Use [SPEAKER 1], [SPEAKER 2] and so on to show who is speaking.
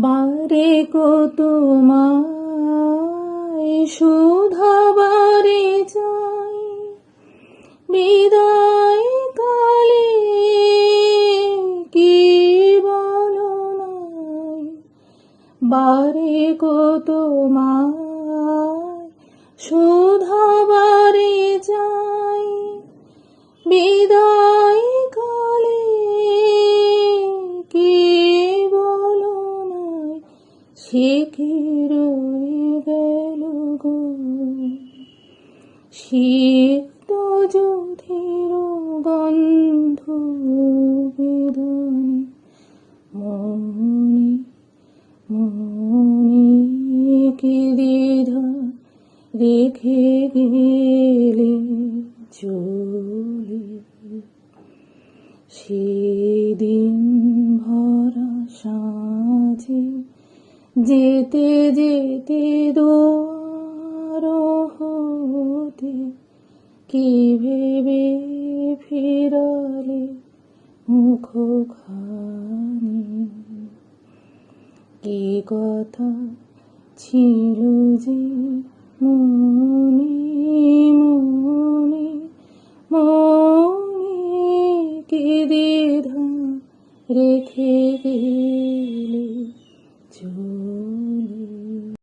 [SPEAKER 1] বারে কত মায় শুধাবারে চাই বিদায় কালে কি বলো নাই? বারে কত মায় সে কি গো সিক্ত যুধির গন্ধ বেদনে। রেখে গেলে চলে? সেদিন যেতে যেতে হতে কি ভেবে ফিরালে মুখ খানি কি কথা ছিল যে মনে মনে মনে কি দ্বিধা রেখে গেলে?